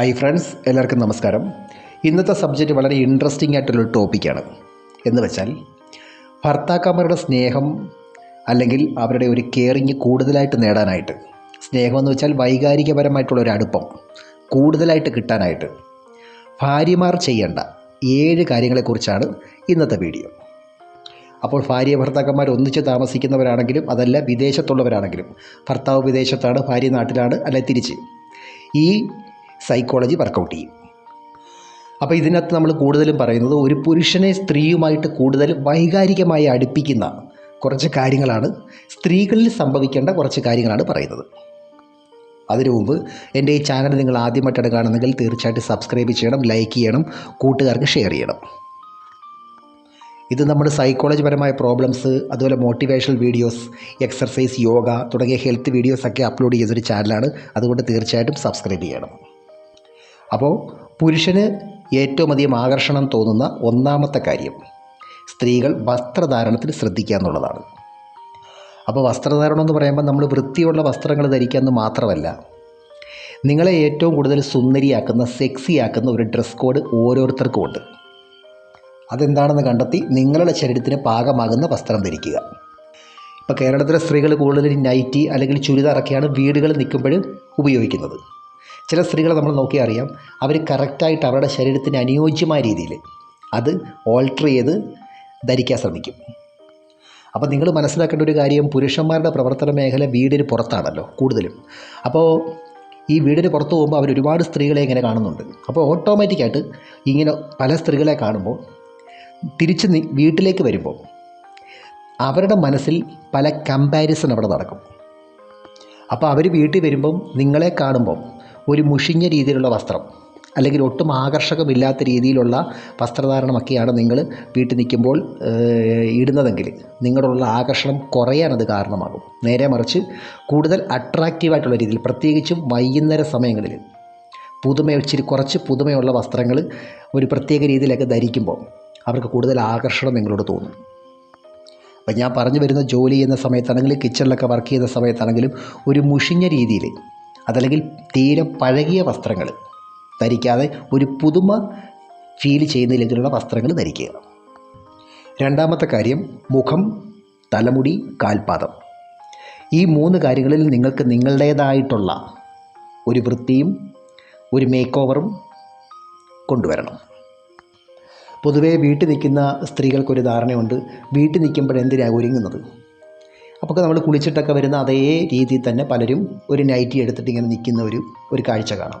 Hi friends എല്ലാവർക്കും നമസ്കാരം. ഇന്നത്തെ സബ്ജക്റ്റ് വളരെ ഇൻട്രസ്റ്റിംഗ് ആയിട്ടുള്ളൊരു ടോപ്പിക്കാണ് എന്ന് വെച്ചാൽ ഭർത്താക്കന്മാരുടെ സ്നേഹം അല്ലെങ്കിൽ അവരുടെ ഒരു കെയറിങ് കൂടുതലായിട്ട് നേടാനായിട്ട്. സ്നേഹം എന്ന് വെച്ചാൽ വൈകാരികപരമായിട്ടുള്ള ഒരു അടുപ്പം കൂടുതലായിട്ട് കിട്ടാനായിട്ട്. ഭാര്യമാർ ചെയ്യേണ്ട ഏഴ് കാര്യങ്ങളെക്കുറിച്ചാണ് ഇന്നത്തെ വീഡിയോ അപ്പോൾ ഭാര്യ ഭർത്താക്കന്മാർ ഒന്നിച്ച് താമസിക്കുന്നവരാണെങ്കിലും അതല്ല വിദേശത്തുള്ളവരാണെങ്കിലും ഭർത്താവ് വിദേശത്താണ് ഭാര്യ നാട്ടിലാണ് അല്ലെ തിരിച്ച്. ഈ സൈക്കോളജി വർക്കൗട്ട് ചെയ്യും. അപ്പോൾ ഇതിനകത്ത് നമ്മൾ കൂടുതലും പറയുന്നത് ഒരു പുരുഷനെ സ്ത്രീയുമായിട്ട് കൂടുതൽ വൈകാരികമായി അടുപ്പിക്കുന്ന കുറച്ച് കാര്യങ്ങളാണ്. സ്ത്രീകളിൽ സംഭവിക്കേണ്ട കുറച്ച് കാര്യങ്ങളാണ് പറയുന്നത്. അതിനു മുമ്പ് എന്റെ ഈ ചാനൽ നിങ്ങൾ ആദ്യമായിട്ടാണ് കാണുന്നെങ്കിൽ തീർച്ചയായിട്ടും സബ്സ്ക്രൈബ് ചെയ്യണം ലൈക്ക് ചെയ്യണം കൂട്ടുകാർക്ക് ഷെയർ ചെയ്യണം. ഇത് നമ്മൾ സൈക്കോളജി പരമായ പ്രോബ്ലംസ് അതുപോലെ മോട്ടിവേഷണൽ വീഡിയോസ് എക്സർസൈസ് യോഗ തുടങ്ങിയ ഹെൽത്ത് വീഡിയോസൊക്കെ അപ്ലോഡ് ചെയ്തൊരു ചാനലാണ് അതുകൊണ്ട് തീർച്ചയായിട്ടും സബ്സ്ക്രൈബ് ചെയ്യണം. അപ്പോൾ പുരുഷന് ഏറ്റവും അധികം ആകർഷണം തോന്നുന്ന ഒന്നാമത്തെ കാര്യം സ്ത്രീകൾ വസ്ത്രധാരണത്തിൽ ശ്രദ്ധിക്കുക എന്നുള്ളതാണ്. അപ്പോൾ വസ്ത്രധാരണം എന്ന് പറയുമ്പോൾ നമ്മൾ വൃത്തിയുള്ള വസ്ത്രങ്ങൾ ധരിക്കുക എന്ന് മാത്രമല്ല നിങ്ങളെ ഏറ്റവും കൂടുതൽ സുന്ദരിയാക്കുന്ന സെക്സിയാക്കുന്ന ഒരു ഡ്രസ് കോഡ് ഓരോരുത്തർക്കും ഉണ്ട്. അതെന്താണെന്ന് കണ്ടെത്തി നിങ്ങളുടെ ശരീരത്തിന് പാകമാകുന്ന വസ്ത്രം ധരിക്കുക. ഇപ്പോൾ കേരളത്തിലെ സ്ത്രീകൾ കൂടുതൽ നൈറ്റി അല്ലെങ്കിൽ ചുരിദാറൊക്കെയാണ് വീടുകളിൽ നിൽക്കുമ്പോൾ ഉപയോഗിക്കുന്നത്. ചില സ്ത്രീകളെ നമ്മൾ നോക്കിയാൽ അറിയാം. അവർ കറക്റ്റായിട്ട് അവരുടെ ശരീരത്തിന് അനുയോജ്യമായ രീതിയിൽ അത് ഓൾട്ടർ ചെയ്ത് ധരിക്കാൻ ശ്രമിക്കും. അപ്പോൾ നിങ്ങൾ മനസ്സിലാക്കേണ്ട ഒരു കാര്യം പുരുഷന്മാരുടെ പ്രവർത്തന മേഖല വീടിന് പുറത്താണല്ലോ കൂടുതലും. അപ്പോൾ ഈ വീടിന് പുറത്ത് പോകുമ്പോൾ അവർ ഒരുപാട് സ്ത്രീകളെ ഇങ്ങനെ കാണുന്നുണ്ട്. അപ്പോൾ ഓട്ടോമാറ്റിക്കായിട്ട് ഇങ്ങനെ പല സ്ത്രീകളെ കാണുമ്പോൾ തിരിച്ച് വീട്ടിലേക്ക് വരുമ്പോൾ അവരുടെ മനസ്സിൽ പല കമ്പാരിസൺ അവിടെ നടക്കും. അപ്പോൾ അവർ വീട്ടിൽ വരുമ്പം നിങ്ങളെ കാണുമ്പം ഒരു മുഷിഞ്ഞ രീതിയിലുള്ള വസ്ത്രം അല്ലെങ്കിൽ ഒട്ടും ആകർഷകമില്ലാത്ത രീതിയിലുള്ള വസ്ത്രധാരണമൊക്കെയാണ് നിങ്ങൾ വീട്ടിൽ നിൽക്കുമ്പോൾ ഇടുന്നതെങ്കിൽ നിങ്ങളുള്ള ആകർഷണം കുറയാൻ അത് കാരണമാകും. നേരെ മറിച്ച് കൂടുതൽ അട്രാക്റ്റീവായിട്ടുള്ള രീതിയിൽ പ്രത്യേകിച്ചും വൈകുന്നേര സമയങ്ങളിൽ പുതുമ ഇച്ചിരി കുറച്ച് പുതുമയുള്ള വസ്ത്രങ്ങൾ ഒരു പ്രത്യേക രീതിയിലൊക്കെ ധരിക്കുമ്പോൾ അവർക്ക് കൂടുതൽ ആകർഷണം നിങ്ങളോട് തോന്നും. അപ്പം ഞാൻ പറഞ്ഞു വരുന്ന ജോലി ചെയ്യുന്ന സമയത്താണെങ്കിലും കിച്ചണിലൊക്കെ വർക്ക് ചെയ്യുന്ന സമയത്താണെങ്കിലും ഒരു മുഷിഞ്ഞ രീതിയിൽ അതല്ലെങ്കിൽ തീരെ പഴകിയ വസ്ത്രങ്ങൾ ധരിക്കാതെ ഒരു പുതുമ ഫീൽ ചെയ്യുന്ന രീതിയിലുള്ള വസ്ത്രങ്ങൾ ധരിക്കുക. രണ്ടാമത്തെ കാര്യം മുഖം തലമുടി കാൽപാദം. ഈ മൂന്ന് കാര്യങ്ങളിൽ നിങ്ങൾക്ക് നിങ്ങളുടേതായിട്ടുള്ള ഒരു വൃത്തിയും ഒരു മേക്ക് ഓവറും കൊണ്ടുവരണം. പൊതുവേ വീട്ടിൽ നിൽക്കുന്ന സ്ത്രീകൾക്കൊരു ധാരണയുണ്ട്. വീട്ടിൽ നിൽക്കുമ്പോൾ എന്തിനാണ് ഒരുങ്ങുന്നത്? അപ്പോൾ നമ്മൾ കുളിച്ചിട്ടൊക്കെ വരുന്ന അതേ രീതിയിൽ തന്നെ പലരും ഒരു നൈറ്റി എടുത്തിട്ട് ഇങ്ങനെ നിൽക്കുന്ന ഒരു ഒരു കാഴ്ച കാണാം.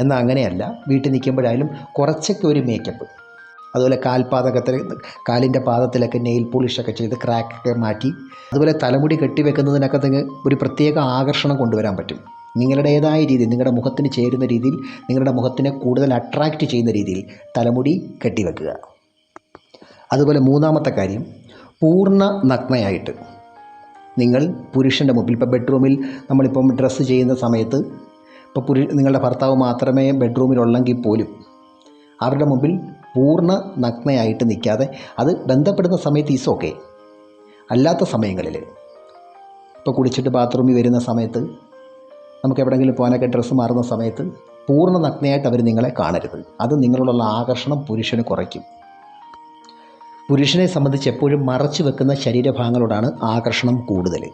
എന്നാൽ അങ്ങനെയല്ല. വീട്ടിൽ നിൽക്കുമ്പോഴായാലും കുറച്ചൊക്കെ ഒരു മേക്കപ്പ് അതുപോലെ കാൽപാദകത്തിൽ കാലിന്റെ പാദത്തിലൊക്കെ നെയിൽ പോളിഷൊക്കെ ചെയ്ത് ക്രാക്കൊക്കെ മാറ്റി അതുപോലെ തലമുടി കെട്ടിവെക്കുന്നതിനൊക്കെ തന്നെ ഒരു പ്രത്യേക ആകർഷണം കൊണ്ടുവരാൻ പറ്റും. നിങ്ങളുടേതായ രീതിയിൽ നിങ്ങളുടെ മുഖത്തിന് ചേരുന്ന രീതിയിൽ നിങ്ങളുടെ മുഖത്തിനെ കൂടുതൽ അട്രാക്റ്റ് ചെയ്യുന്ന രീതിയിൽ തലമുടി കെട്ടിവെക്കുക അതുപോലെ മൂന്നാമത്തെ കാര്യം പൂർണ നഗ്നയായിട്ട്. നിങ്ങൾ പുരുഷന്റെ മുമ്പിൽ ഇപ്പോൾ ബെഡ്റൂമിൽ നമ്മളിപ്പം ഡ്രസ്സ് ചെയ്യുന്ന സമയത്ത് ഇപ്പോൾ പുരു നിങ്ങളുടെ ഭർത്താവ് മാത്രമേ ബെഡ്റൂമിലുള്ളെങ്കിൽ പോലും അവരുടെ മുമ്പിൽ പൂർണ നഗ്നയായിട്ട് നിൽക്കാതെ അത് ബന്ധപ്പെടുന്ന സമയത്ത് ഈസ് ഓക്കെ അല്ലാത്ത സമയങ്ങളിൽ ഇപ്പോൾ കുടിച്ചിട്ട് ബാത്റൂമിൽ വരുന്ന സമയത്ത് നമുക്ക് എവിടെയെങ്കിലും പോകാനൊക്കെ ഡ്രസ്സ് മാറുന്ന സമയത്ത് പൂർണ നഗ്നയായിട്ട് അവർ നിങ്ങളെ കാണരുത്. അത് നിങ്ങളോടുള്ള ആകർഷണം പുരുഷന് കുറയ്ക്കും. പുരുഷനെ സംബന്ധിച്ച് എപ്പോഴും മറച്ചു വെക്കുന്ന ശരീരഭാഗങ്ങളോടാണ് ആകർഷണം കൂടുതൽ.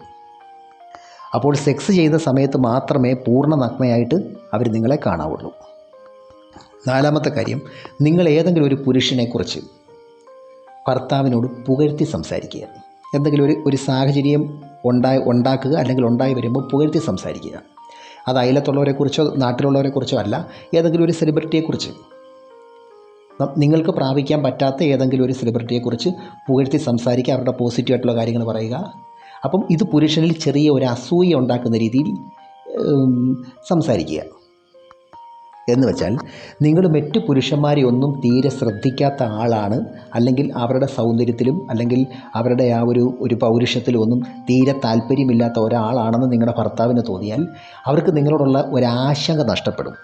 അപ്പോൾ സെക്സ് ചെയ്യുന്ന സമയത്ത് മാത്രമേ പൂർണ നഗ്നയായിട്ട് അവർ നിങ്ങളെ കാണാവുള്ളൂ. നാലാമത്തെ കാര്യം നിങ്ങൾ ഏതെങ്കിലും ഒരു പുരുഷനെക്കുറിച്ച് ഭർത്താവിനോട് പുകഴ്ത്തി സംസാരിക്കുക. എന്തെങ്കിലും ഒരു ഒരു സാഹചര്യം ഉണ്ടായി ഉണ്ടാക്കുക അല്ലെങ്കിൽ ഉണ്ടായി വരുമ്പോൾ പുകഴ്ത്തി സംസാരിക്കുക. അത് അയലത്തുള്ളവരെക്കുറിച്ചോ നാട്ടിലുള്ളവരെക്കുറിച്ചോ അല്ല ഏതെങ്കിലും ഒരു സെലിബ്രിറ്റിയെക്കുറിച്ച് നിങ്ങൾക്ക് പ്രാപിക്കാൻ പറ്റാത്ത ഏതെങ്കിലും ഒരു സെലിബ്രിറ്റിയെക്കുറിച്ച് പുകഴ്ത്തി സംസാരിക്കുക അവരുടെ പോസിറ്റീവായിട്ടുള്ള കാര്യങ്ങൾ പറയുക. അപ്പം ഇത് പുരുഷനിൽ ചെറിയ ഒരു അസൂയ ഉണ്ടാക്കുന്ന രീതിയിൽ സംസാരിക്കുക. എന്ന് വെച്ചാൽ നിങ്ങൾ മറ്റു പുരുഷന്മാരെ ഒന്നും തീരെ ശ്രദ്ധിക്കാത്ത ആളാണ് അല്ലെങ്കിൽ അവരുടെ സൗന്ദര്യത്തിലും അല്ലെങ്കിൽ അവരുടെ ആ ഒരു ഒരു പൗരുഷത്തിലും ഒന്നും തീരെ താല്പര്യമില്ലാത്ത ഒരാളാണെന്ന് നിങ്ങളുടെ ഭർത്താവിന് തോന്നിയാൽ അവർക്ക് നിങ്ങളോടുള്ള ഒരാശങ്ക നഷ്ടപ്പെടും.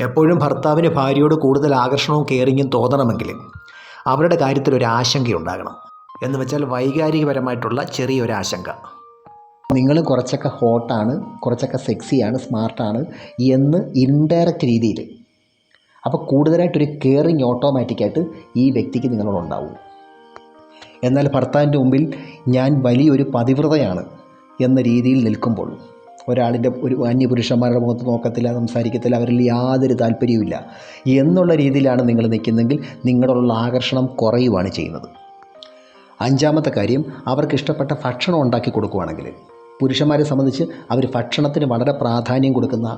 എപ്പോഴും ഭർത്താവിന് ഭാര്യയോട് കൂടുതൽ ആകർഷണവും കെയറിങ്ങും തോന്നണമെങ്കിൽ അവരുടെ കാര്യത്തിൽ ഒരു ആശങ്കയുണ്ടാകണം. എന്ന് വെച്ചാൽ വൈകാരികപരമായിട്ടുള്ള ചെറിയൊരു ആശങ്ക. നിങ്ങൾ കുറച്ചൊക്കെ ഹോട്ടാണ് കുറച്ചൊക്കെ സെക്സിയാണ് സ്മാർട്ടാണ് എന്ന് ഇൻഡയറക്റ്റ് രീതിയിൽ. അപ്പോൾ കൂടുതലായിട്ടൊരു കെയറിങ് ഓട്ടോമാറ്റിക്കായിട്ട് ഈ വ്യക്തിക്ക് നിങ്ങളോടുണ്ടാവും എന്നാൽ ഭർത്താവിന്റെ മുമ്പിൽ ഞാൻ വലിയൊരു പതിവ്രതയാണ് എന്ന രീതിയിൽ നിൽക്കുമ്പോൾ ഒരാളിന്റെ ഒരു അന്യപുരുഷന്മാരുടെ മുഖത്ത് നോക്കത്തില്ല സംസാരിക്കത്തില്ല അവരിൽ യാതൊരു താല്പര്യവുമില്ല എന്നുള്ള രീതിയിലാണ് നിങ്ങൾ നിൽക്കുന്നതെങ്കിൽ നിങ്ങളോടുള്ള ആകർഷണം കുറയുവാണ് ചെയ്യുന്നത്. അഞ്ചാമത്തെ കാര്യം അവർക്ക് ഇഷ്ടപ്പെട്ട ഭക്ഷണം ഉണ്ടാക്കി കൊടുക്കുവാണെങ്കിൽ. പുരുഷന്മാരെ സംബന്ധിച്ച് അവർ ഭക്ഷണത്തിന് വളരെ പ്രാധാന്യം കൊടുക്കുന്ന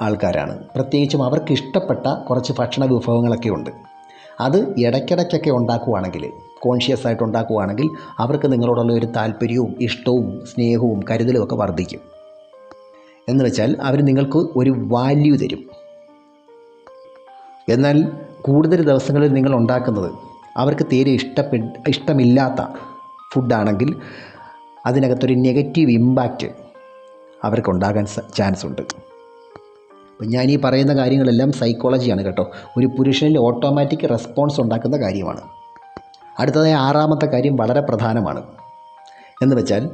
ആൾക്കാരാണ്. പ്രത്യേകിച്ചും അവർക്ക് ഇഷ്ടപ്പെട്ട കുറച്ച് ഭക്ഷണ വിഭവങ്ങളൊക്കെ ഉണ്ട്. അത് ഇടയ്ക്കിടയ്ക്കൊക്കെ ഉണ്ടാക്കുവാണെങ്കിൽ കോൺഷ്യസ് ആയിട്ട് ഉണ്ടാക്കുവാണെങ്കിൽ അവർക്ക് നിങ്ങളോടുള്ള ഒരു താല്പര്യവും ഇഷ്ടവും സ്നേഹവും കരുതലും ഒക്കെ വർദ്ധിക്കും. എന്ന് വെച്ചാൽ അവർ നിങ്ങൾക്ക് ഒരു വാല്യൂ തരും. എന്നാൽ കൂടുതൽ ദിവസങ്ങളിൽ നിങ്ങൾ ഉണ്ടാക്കുന്നത് അവർക്ക് തീരെ ഇഷ്ടപ്പെട്ട ഇഷ്ടമില്ലാത്ത ഫുഡാണെങ്കിൽ അതിനകത്തൊരു നെഗറ്റീവ് ഇമ്പാക്റ്റ് അവർക്കുണ്ടാകാൻ ചാൻസ് ഉണ്ട്. അപ്പം ഞാൻ ഈ പറയുന്ന കാര്യങ്ങളെല്ലാം സൈക്കോളജിയാണ് കേട്ടോ. ഒരു പുരുഷനിൽ ഓട്ടോമാറ്റിക് റെസ്പോൺസ് ഉണ്ടാക്കുന്ന കാര്യമാണ്. അടുത്തതായി ആറാമത്തെ കാര്യം വളരെ പ്രധാനമാണ്. എന്ന് വെച്ചാൽ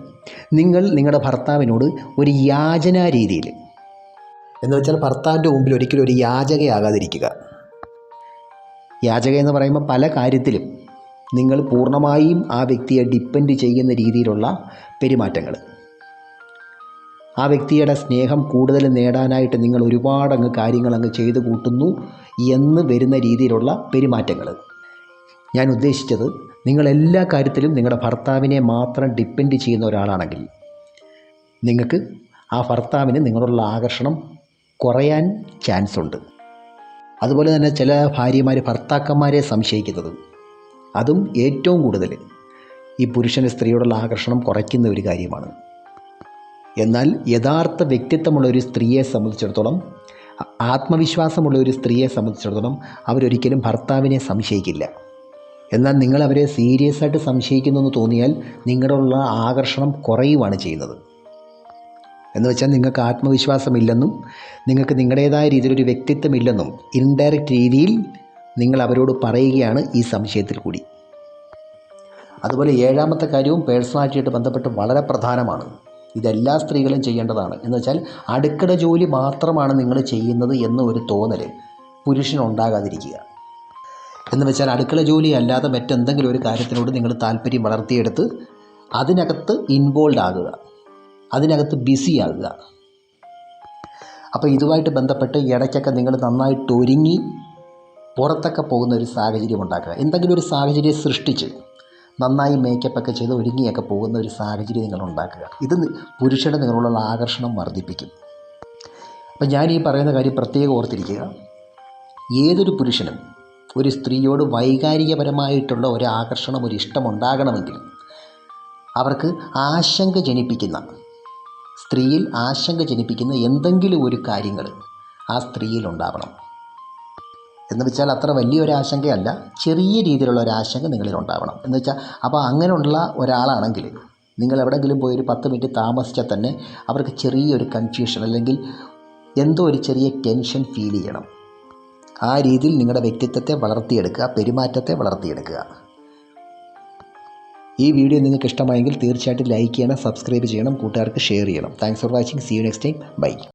നിങ്ങൾ നിങ്ങളുടെ ഭർത്താവിനോട് ഒരു യാചനാ രീതിയിൽ എന്ന് വെച്ചാൽ ഭർത്താവിന്റെ മുമ്പിൽ ഒരിക്കലും ഒരു യാചകയാകാതിരിക്കുക. യാചക എന്ന് പറയുമ്പോൾ പല കാര്യത്തിലും നിങ്ങൾ പൂർണമായും ആ വ്യക്തിയെ ഡിപ്പെൻഡ് ചെയ്യുന്ന രീതിയിലുള്ള പെരുമാറ്റങ്ങൾ. ആ വ്യക്തിയുടെ സ്നേഹം കൂടുതൽ നേടാനായിട്ട് നിങ്ങൾ ഒരുപാട് അങ്ങ് കാര്യങ്ങൾ അങ്ങ് ചെയ്തു കൂട്ടുന്നു എന്ന് വരുന്ന രീതിയിലുള്ള പെരുമാറ്റങ്ങൾ. ഞാൻ ഉദ്ദേശിച്ചത് നിങ്ങൾ എല്ലാ കാര്യത്തിലും നിങ്ങളുടെ ഭർത്താവിനെ മാത്രം ഡിപ്പെൻഡ് ചെയ്യുന്ന ഒരാളാണെങ്കിൽ നിങ്ങൾക്ക് ആ ഭർത്താവിന് നിങ്ങളോടുള്ള ആകർഷണം കുറയാൻ ചാൻസ് ഉണ്ട്. അതുപോലെ തന്നെ ചില ഭാര്യമാർ ഭർത്താക്കന്മാരെ സംശയിക്കുന്നത്. അതും ഏറ്റവും കൂടുതൽ ഈ പുരുഷന് സ്ത്രീയോടുള്ള ആകർഷണം കുറയ്ക്കുന്ന ഒരു കാര്യമാണ്. എന്നാൽ യഥാർത്ഥ വ്യക്തിത്വമുള്ള ഒരു സ്ത്രീയെ സംബന്ധിച്ചിടത്തോളം ആത്മവിശ്വാസമുള്ള ഒരു സ്ത്രീയെ സംബന്ധിച്ചിടത്തോളം അവരൊരിക്കലും ഭർത്താവിനെ സംശയിക്കില്ല. എന്നാൽ നിങ്ങൾ അവരെ സീരിയസ് ആയിട്ട് സംശയിക്കുന്നെന്ന് തോന്നിയാൽ നിങ്ങളുള്ള ആകർഷണം കുറയുവാണ് ചെയ്യുന്നത്. എന്ന് വെച്ചാൽ നിങ്ങൾക്ക് ആത്മവിശ്വാസമില്ലെന്നും നിങ്ങൾക്ക് നിങ്ങളുടേതായ രീതിയിലൊരു വ്യക്തിത്വമില്ലെന്നും ഇൻഡയറക്റ്റ് രീതിയിൽ നിങ്ങൾ അവരോട് പറയുകയാണ് ഈ സംശയത്തിൽ കൂടി. അതുപോലെ ഏഴാമത്തെ കാര്യവും പേഴ്സണാലിറ്റിയായിട്ട് ബന്ധപ്പെട്ട് വളരെ പ്രധാനമാണ്. ഇതെല്ലാ സ്ത്രീകളും ചെയ്യേണ്ടതാണ്. എന്ന് വെച്ചാൽ അടുക്കള ജോലി മാത്രമാണ് നിങ്ങൾ ചെയ്യുന്നത് എന്നൊരു തോന്നൽ പുരുഷനുണ്ടാകാതിരിക്കുക എന്ന് വെച്ചാൽ അടുക്കള ജോലി അല്ലാതെ മറ്റെന്തെങ്കിലും ഒരു കാര്യത്തിനോട് നിങ്ങൾ താല്പര്യം വളർത്തിയെടുത്ത് അതിനകത്ത് ഇൻവോൾവ് ആകുക. അതിനകത്ത് ബിസി ആകുക. അപ്പോൾ ഇതുമായിട്ട് ബന്ധപ്പെട്ട് ഇടയ്ക്കൊക്കെ നിങ്ങൾ നന്നായിട്ട് ഒരുങ്ങി പുറത്തൊക്കെ പോകുന്ന ഒരു സാഹചര്യം ഉണ്ടാക്കുക. എന്തെങ്കിലും ഒരു സാഹചര്യം സൃഷ്ടിച്ച് നന്നായി മേക്കപ്പ് ഒക്കെ ചെയ്ത് ഒരുങ്ങിയൊക്കെ പോകുന്ന ഒരു സാഹചര്യം നിങ്ങൾ ഉണ്ടാക്കുക. ഇത് പുരുഷന് നിങ്ങളുള്ള ആകർഷണം വർദ്ധിപ്പിക്കും. അപ്പം ഞാൻ ഈ പറയുന്ന കാര്യം പ്രത്യേകം ഓർത്തിരിക്കുക. ഏതൊരു പുരുഷനും ഒരു സ്ത്രീയോട് വൈകാരികപരമായിട്ടുള്ള ഒരു ആകർഷണം ഒരു ഉണ്ടാകണമെങ്കിൽ അവർക്ക് ആശങ്ക ജനിപ്പിക്കുന്ന സ്ത്രീയിൽ ആശങ്ക ജനിപ്പിക്കുന്ന എന്തെങ്കിലും ഒരു കാര്യങ്ങൾ ആ സ്ത്രീയിൽ ഉണ്ടാവണം. എന്ന് വെച്ചാൽ അത്ര വലിയൊരു ആശങ്കയല്ല ചെറിയ രീതിയിലുള്ള ഒരു ആശങ്ക നിങ്ങളിൽ ഉണ്ടാവണം. എന്ന് വെച്ചാൽ അപ്പോൾ അങ്ങനെയുള്ള ഒരാളാണെങ്കിൽ നിങ്ങൾ എവിടെയെങ്കിലും പോയി ഒരു പത്ത് മിനിറ്റ് താമസിച്ചാൽ തന്നെ അവർക്ക് ചെറിയൊരു കൺഫ്യൂഷൻ അല്ലെങ്കിൽ എന്തോ ഒരു ചെറിയ ടെൻഷൻ ഫീൽ ചെയ്യണം. ആ രീതിയിൽ നിങ്ങളുടെ വ്യക്തിത്വത്തെ വളർത്തിയെടുക്കുക പെരുമാറ്റത്തെ വളർത്തിയെടുക്കുക. ഈ വീഡിയോ നിങ്ങൾക്ക് ഇഷ്ടമായെങ്കിൽ തീർച്ചയായിട്ടും ലൈക്ക് ചെയ്യണം സബ്സ്ക്രൈബ് ചെയ്യണം കൂട്ടുകാർക്ക് ഷെയർ ചെയ്യണം. Thanks for watching see you next time bye